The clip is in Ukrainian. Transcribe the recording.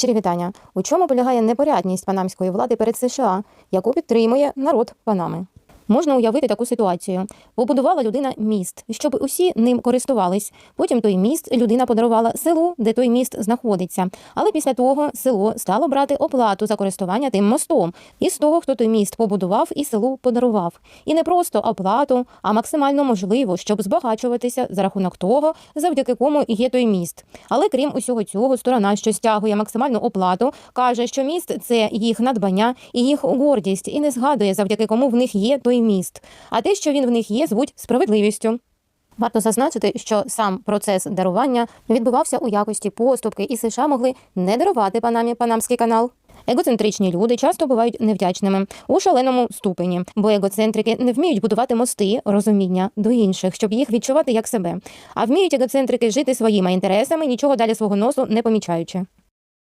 Щирі вітання. У чому полягає непорядність панамської влади перед США, яку підтримує народ Панами? Можна уявити таку ситуацію. Побудувала людина міст, щоб усі ним користувались. Потім той міст людина подарувала селу, де той міст знаходиться. Але після того село стало брати оплату за користування тим мостом із того, хто той міст побудував і селу подарував. І не просто оплату, а максимально можливо, щоб збагачуватися за рахунок того, завдяки кому є той міст. Але крім усього цього, сторона, що стягує максимальну оплату, каже, що міст це їх надбання і їх гордість, і не згадує, завдяки кому в них є той міст. А те, що він в них є, звуть справедливістю. Варто зазначити, що сам процес дарування відбувався у якості поступки, і США могли не дарувати панамі панамський канал. Егоцентричні люди часто бувають невдячними у шаленому ступені, бо егоцентрики не вміють будувати мости розуміння до інших, щоб їх відчувати як себе. А вміють егоцентрики жити своїми інтересами, нічого далі свого носу не помічаючи.